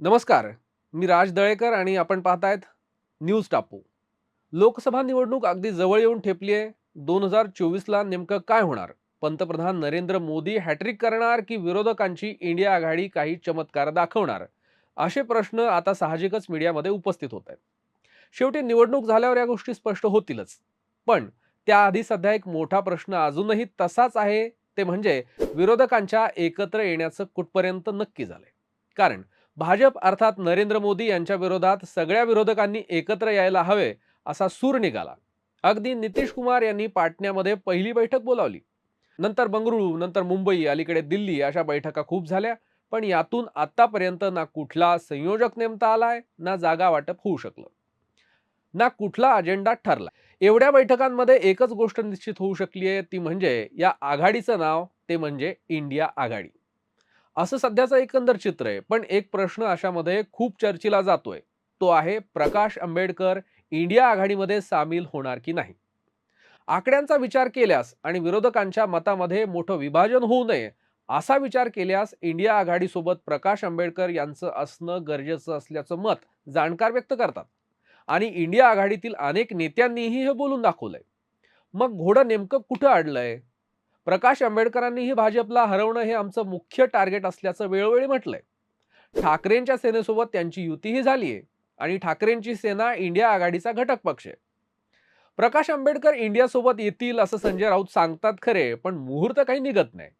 नमस्कार. मी राज दळेकर आणि आपण पाहतायत न्यूज टापू. लोकसभा निवडणूक अगदी जवळ येऊन ठेपली आहे. दोन हजार चोवीसला नेमकं काय होणार? पंतप्रधान नरेंद्र मोदी हॅट्रिक करणार की विरोधकांची इंडिया आघाडी काही चमत्कार दाखवणार? असे प्रश्न आता साहजिकच मीडियामध्ये उपस्थित होत आहेत. शेवटी निवडणूक झाल्यावर या गोष्टी स्पष्ट होतीलच. पण त्याआधी सध्या एक मोठा प्रश्न अजूनही तसाच आहे. ते म्हणजे विरोधकांच्या एकत्र येण्याचं कुठपर्यंत नक्की झालंय? कारण भाजप अर्थात नरेंद्र मोदी यांच्या विरोधात सगळ्या विरोधकांनी एकत्र यायला हवे असा सूर निघाला. अगदी नितीश कुमार यांनी पाटण्यामध्ये पहिली बैठक बोलावली. नंतर बंगळुरू नंतर मुंबई अलीकडे दिल्ली अशा बैठका खूप झाल्या पण यातून आतापर्यंत ना कुठला संयोजक नेमता आलाय ना जागा वाटप होऊ शकलं. ना कुठला अजेंडा ठरला. एवढ्या बैठकांमध्ये एकच गोष्ट निश्चित होऊ शकली आहे ती म्हणजे या आघाडीचं नाव ते म्हणजे इंडिया आघाडी. असं सध्याचं एकंदर चित्र आहे. पण एक प्रश्न अशामध्ये खूप चर्चेला जातोय. तो आहे प्रकाश आंबेडकर इंडिया आघाडीमध्ये सामील होणार की नाही? आकड्यांचा विचार केल्यास आणि विरोधकांच्या मतामध्ये मोठं विभाजन होऊ नये असा विचार केल्यास इंडिया आघाडीसोबत प्रकाश आंबेडकर यांचं असणं गरजेचं असल्याचं मत जाणकार व्यक्त करतात. आणि इंडिया आघाडीतील अनेक नेत्यांनीही हे बोलून दाखवलंय. मग घोडं नेमकं कुठं अडलंय प्रकाश आंबेडकरांनीही भाजपला हरवणं हे आमचं मुख्य टार्गेट असल्याचं वेळोवेळी म्हटलंय. ठाकरेंच्या सेनेसोबत त्यांची युतीही झाली आहे आणि ठाकरेंची सेना इंडिया आघाडीचा घटक पक्ष आहे. प्रकाश आंबेडकर इंडियासोबत येतील असं संजय राऊत सांगतात खरे पण मुहूर्त काही निघत नाही.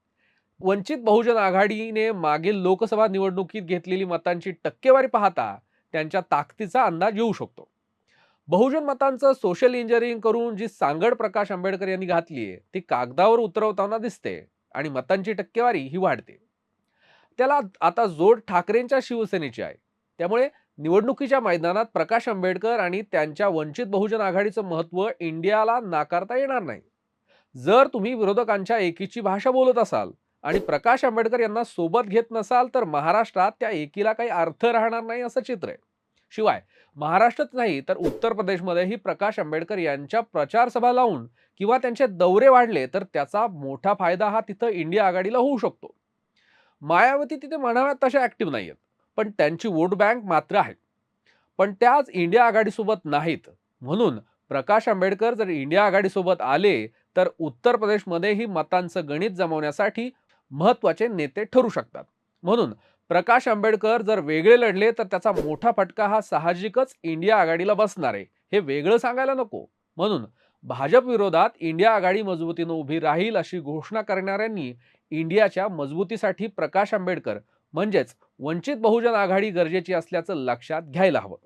वंचित बहुजन आघाडीने मागील लोकसभा निवडणुकीत घेतलेली मतांची टक्केवारी पाहता त्यांच्या ताकदीचा अंदाज येऊ शकतो. बहुजन मतांचं सोशल इंजिनिअरिंग करून जी सांगड प्रकाश आंबेडकर यांनी घातली आहे ती कागदावर उतरवताना दिसते आणि मतांची टक्केवारी ही वाढते. त्याला आता जोड ठाकरेंच्या शिवसेनेची आहे. त्यामुळे निवडणुकीच्या मैदानात प्रकाश आंबेडकर आणि त्यांच्या वंचित बहुजन आघाडीचं महत्त्व इंडियाला नाकारता येणार नाही. जर तुम्ही विरोधकांच्या एकीची भाषा बोलत असाल आणि प्रकाश आंबेडकर यांना सोबत घेत नसाल तर महाराष्ट्रात त्या एकीला काही अर्थ राहणार नाही असं चित्र आहे. शिवाय महाराष्ट्रात नाही तर उत्तर प्रदेशमध्येही प्रकाश आंबेडकर यांच्या प्रचार सभा लावून किंवा त्यांचे दौरे वाढले तर त्याचा मोठा फायदा हा तिथं इंडिया आघाडीला होऊ शकतो. मायावती तिथे म्हणाव्यात तशा ऍक्टिव्ह नाहीयेत पण त्यांची वोट बँक मात्र आहे. पण त्याच इंडिया आघाडीसोबत नाहीत. म्हणून प्रकाश आंबेडकर जर इंडिया आघाडीसोबत आले तर उत्तर प्रदेशमध्येही मतांचं गणित जमवण्यासाठी महत्त्वाचे नेते ठरू शकतात. म्हणून प्रकाश आंबेडकर जर वेगळे लढले तर त्याचा मोठा फटका हा साहजिकच इंडिया आघाडीला बसणार आहे. हे वेगळं सांगायला नको. म्हणून भाजप विरोधात इंडिया आघाडी मजबूतीनं उभी राहील अशी घोषणा करणाऱ्यांनी इंडियाच्या मजबूतीसाठी प्रकाश आंबेडकर म्हणजेच वंचित बहुजन आघाडी गरजेची असल्याचं लक्षात घ्यायला हवं.